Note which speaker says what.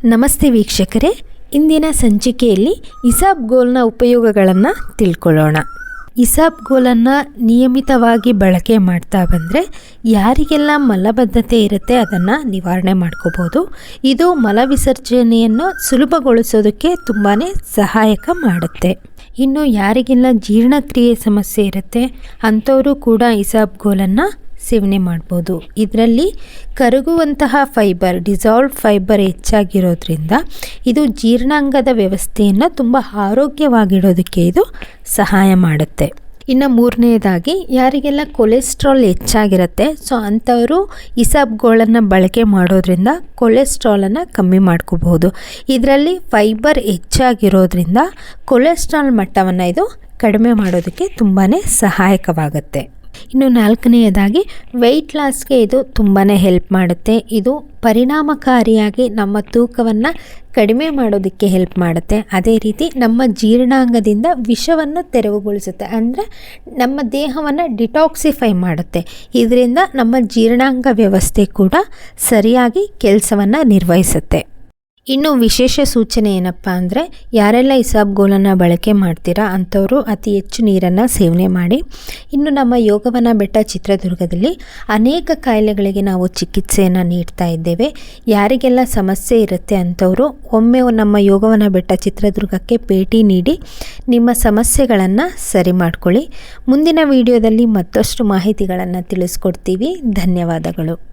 Speaker 1: ನಮಸ್ತೆ ವೀಕ್ಷಕರೇ. ಇಂದಿನ ಸಂಚಿಕೆಯಲ್ಲಿ ಇಸಾಬ್ ಗೋಲ್ನ ಉಪಯೋಗಗಳನ್ನು ತಿಳ್ಕೊಳ್ಳೋಣ. ಇಸಾಬ್ ಗೋಲನ್ನು ನಿಯಮಿತವಾಗಿ ಬಳಕೆ ಮಾಡ್ತಾ ಬಂದರೆ ಯಾರಿಗೆಲ್ಲ ಮಲಬದ್ಧತೆ ಇರುತ್ತೆ ಅದನ್ನು ನಿವಾರಣೆ ಮಾಡ್ಕೋಬೋದು. ಇದು ಮಲವಿಸರ್ಜನೆಯನ್ನು ಸುಲಭಗೊಳಿಸೋದಕ್ಕೆ ತುಂಬಾ ಸಹಾಯಕ ಮಾಡುತ್ತೆ. ಇನ್ನು ಯಾರಿಗೆಲ್ಲ ಜೀರ್ಣಕ್ರಿಯೆ ಸಮಸ್ಯೆ ಇರುತ್ತೆ ಅಂಥವರು ಕೂಡ ಇಸಾಬ್ ಗೋಲನ್ನು ಸೇವನೆ ಮಾಡ್ಬೋದು. ಇದರಲ್ಲಿ ಕರಗುವಂತಹ ಫೈಬರ್ ಡಿಸಾಲ್ವ್ ಫೈಬರ್ ಹೆಚ್ಚಾಗಿರೋದ್ರಿಂದ ಇದು ಜೀರ್ಣಾಂಗದ ವ್ಯವಸ್ಥೆಯನ್ನು ತುಂಬ ಆರೋಗ್ಯವಾಗಿಡೋದಕ್ಕೆ ಇದು ಸಹಾಯ ಮಾಡುತ್ತೆ. ಇನ್ನು ಮೂರನೇದಾಗಿ ಯಾರಿಗೆಲ್ಲ ಕೊಲೆಸ್ಟ್ರಾಲ್ ಹೆಚ್ಚಾಗಿರುತ್ತೆ ಸೊ ಅಂಥವರು ಇಸಬ್ಗಳನ್ನು ಬಳಕೆ ಮಾಡೋದ್ರಿಂದ ಕೊಲೆಸ್ಟ್ರಾಲನ್ನು ಕಮ್ಮಿ ಮಾಡ್ಕೋಬಹುದು. ಇದರಲ್ಲಿ ಫೈಬರ್ ಹೆಚ್ಚಾಗಿರೋದ್ರಿಂದ ಕೊಲೆಸ್ಟ್ರಾಲ್ ಮಟ್ಟವನ್ನು ಇದು ಕಡಿಮೆ ಮಾಡೋದಕ್ಕೆ ತುಂಬಾ ಸಹಾಯಕವಾಗುತ್ತೆ. ಇನ್ನು ನಾಲ್ಕನೆಯದಾಗಿ ವೆಯ್ಟ್ ಲಾಸ್ಗೆ ಇದು ತುಂಬಾ ಹೆಲ್ಪ್ ಮಾಡುತ್ತೆ. ಇದು ಪರಿಣಾಮಕಾರಿಯಾಗಿ ನಮ್ಮ ತೂಕವನ್ನು ಕಡಿಮೆ ಮಾಡೋದಕ್ಕೆ ಹೆಲ್ಪ್ ಮಾಡುತ್ತೆ. ಅದೇ ರೀತಿ ನಮ್ಮ ಜೀರ್ಣಾಂಗದಿಂದ ವಿಷವನ್ನು ತೆರವುಗೊಳಿಸುತ್ತೆ. ಅಂದರೆ ನಮ್ಮ ದೇಹವನ್ನು ಡಿಟಾಕ್ಸಿಫೈ ಮಾಡುತ್ತೆ. ಇದರಿಂದ ನಮ್ಮ ಜೀರ್ಣಾಂಗ ವ್ಯವಸ್ಥೆ ಕೂಡ ಸರಿಯಾಗಿ ಕೆಲಸವನ್ನು ನಿರ್ವಹಿಸುತ್ತೆ. ಇನ್ನು ವಿಶೇಷ ಸೂಚನೆ ಏನಪ್ಪ ಅಂದರೆ, ಯಾರೆಲ್ಲ ಇಸಾಬ್ಗೋಲನ್ನು ಬಳಕೆ ಮಾಡ್ತೀರಾ ಅಂಥವರು ಅತಿ ಹೆಚ್ಚು ನೀರನ್ನು ಸೇವನೆ ಮಾಡಿ. ಇನ್ನು ನಮ್ಮ ಯೋಗವನ ಬೆಟ್ಟ ಚಿತ್ರದುರ್ಗದಲ್ಲಿ ಅನೇಕ ಕಾಯಿಲೆಗಳಿಗೆ ನಾವು ಚಿಕಿತ್ಸೆಯನ್ನು ನೀಡ್ತಾ ಇದ್ದೇವೆ. ಯಾರಿಗೆಲ್ಲ ಸಮಸ್ಯೆ ಇರುತ್ತೆ ಅಂಥವರು ಒಮ್ಮೆ ನಮ್ಮ ಯೋಗವನ ಬೆಟ್ಟ ಚಿತ್ರದುರ್ಗಕ್ಕೆ ಭೇಟಿ ನೀಡಿ ನಿಮ್ಮ ಸಮಸ್ಯೆಗಳನ್ನು ಸರಿ ಮಾಡಿಕೊಳ್ಳಿ. ಮುಂದಿನ ವಿಡಿಯೋದಲ್ಲಿ ಮತ್ತಷ್ಟು ಮಾಹಿತಿಗಳನ್ನು ತಿಳಿಸ್ಕೊಡ್ತೀವಿ. ಧನ್ಯವಾದಗಳು.